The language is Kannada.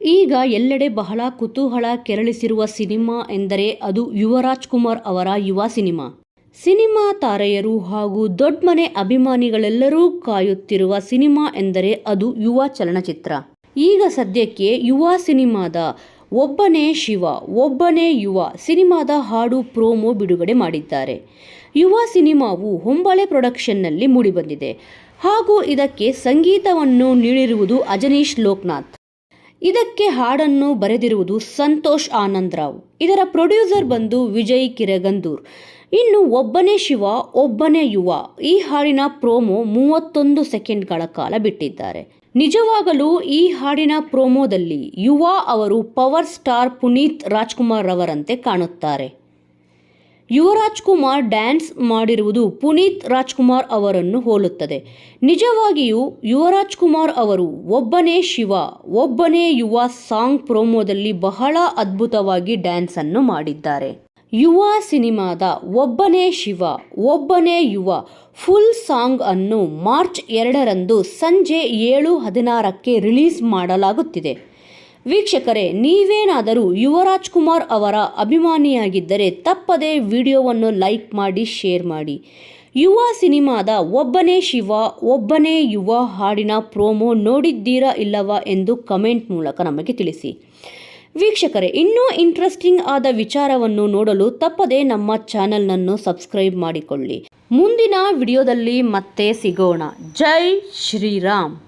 ಈಗ ಎಲ್ಲೆಡೆ ಬಹಳ ಕುತೂಹಲ ಕೆರಳಿಸಿರುವ ಸಿನಿಮಾ ಎಂದರೆ ಅದು ಯುವರಾಜ್ ಕುಮಾರ್ ಅವರ ಯುವ ಸಿನಿಮಾ. ಸಿನಿಮಾ ತಾರೆಯರು ಹಾಗೂ ದೊಡ್ಡಮನೆ ಅಭಿಮಾನಿಗಳೆಲ್ಲರೂ ಕಾಯುತ್ತಿರುವ ಸಿನಿಮಾ ಎಂದರೆ ಅದು ಯುವ ಚಲನಚಿತ್ರ. ಈಗ ಸದ್ಯಕ್ಕೆ ಯುವ ಸಿನಿಮಾದ ಒಬ್ಬನೇ ಶಿವ, ಒಬ್ಬನೇ ಯುವ ಸಿನಿಮಾದ ಹಾಡು ಪ್ರೋಮೋ ಬಿಡುಗಡೆ ಮಾಡಿದ್ದಾರೆ. ಯುವ ಸಿನಿಮಾವು ಹೊಂಬಳೆ ಪ್ರೊಡಕ್ಷನ್ನಲ್ಲಿ ಮೂಡಿಬಂದಿದೆ. ಹಾಗೂ ಇದಕ್ಕೆ ಸಂಗೀತವನ್ನು ನೀಡಿರುವುದು ಅಜನೀಶ್ ಲೋಕನಾಥ್. ಇದಕ್ಕೆ ಹಾಡನ್ನು ಬರೆದಿರುವುದು ಸಂತೋಷ್ ಆನಂದರಾವ್. ಇದರ ಪ್ರೊಡ್ಯೂಸರ್ ಬಂದು ವಿಜಯ್ ಕಿರಗಂದೂರ್. ಇನ್ನು ಒಬ್ಬನೇ ಶಿವ, ಒಬ್ಬನೇ ಯುವ. ಈ ಹಾಡಿನ ಪ್ರೋಮೋ ಮೂವತ್ತೊಂದು ಸೆಕೆಂಡ್ಗಳ ಕಾಲ ಬಿಟ್ಟಿದ್ದಾರೆ. ನಿಜವಾಗಲೂ ಈ ಹಾಡಿನ ಪ್ರೋಮೋದಲ್ಲಿ ಯುವ ಅವರು ಪವರ್ ಸ್ಟಾರ್ ಪುನೀತ್ ರಾಜ್ಕುಮಾರ್ ರವರಂತೆ ಕಾಣುತ್ತಾರೆ. ಯುವರಾಜ್ ಕುಮಾರ್ ಡ್ಯಾನ್ಸ್ ಮಾಡಿರುವುದು ಪುನೀತ್ ರಾಜ್ಕುಮಾರ್ ಅವರನ್ನು ಹೋಲುತ್ತದೆ. ನಿಜವಾಗಿಯೂ ಯುವರಾಜ್ ಕುಮಾರ್ ಅವರು ಒಬ್ಬನೇ ಶಿವ, ಒಬ್ಬನೇ ಯುವ ಸಾಂಗ್ ಪ್ರೋಮೋದಲ್ಲಿ ಬಹಳ ಅದ್ಭುತವಾಗಿ ಡ್ಯಾನ್ಸ್ ಅನ್ನು ಮಾಡಿದ್ದಾರೆ. ಯುವ ಸಿನಿಮಾದ ಒಬ್ಬನೇ ಶಿವ, ಒಬ್ಬನೇ ಯುವ ಫುಲ್ ಸಾಂಗ್ ಅನ್ನು ಮಾರ್ಚ್ ಎರಡರಂದು ಸಂಜೆ ಏಳು ಹದಿನಾರಕ್ಕೆ ರಿಲೀಸ್ ಮಾಡಲಾಗುತ್ತಿದೆ. ವೀಕ್ಷಕರೇ, ನೀವೇನಾದರೂ ಯುವರಾಜ್ ಕುಮಾರ್ ಅವರ ಅಭಿಮಾನಿಯಾಗಿದ್ದರೆ ತಪ್ಪದೇ ವಿಡಿಯೋವನ್ನು ಲೈಕ್ ಮಾಡಿ, ಶೇರ್ ಮಾಡಿ. ಯುವ ಸಿನಿಮಾದ ಒಬ್ಬನೇ ಶಿವ, ಒಬ್ಬನೇ ಯುವ ಹಾಡಿನ ಪ್ರೋಮೋ ನೋಡಿದ್ದೀರಾ ಇಲ್ಲವಾ ಎಂದು ಕಮೆಂಟ್ ಮೂಲಕ ನಮಗೆ ತಿಳಿಸಿ. ವೀಕ್ಷಕರೇ, ಇನ್ನೂ ಇಂಟ್ರೆಸ್ಟಿಂಗ್ ಆದ ವಿಚಾರವನ್ನು ನೋಡಲು ತಪ್ಪದೇ ನಮ್ಮ ಚಾನಲ್ನನ್ನು ಸಬ್ಸ್ಕ್ರೈಬ್ ಮಾಡಿಕೊಳ್ಳಿ. ಮುಂದಿನ ವಿಡಿಯೋದಲ್ಲಿ ಮತ್ತೆ ಸಿಗೋಣ. ಜೈ ಶ್ರೀರಾಮ್.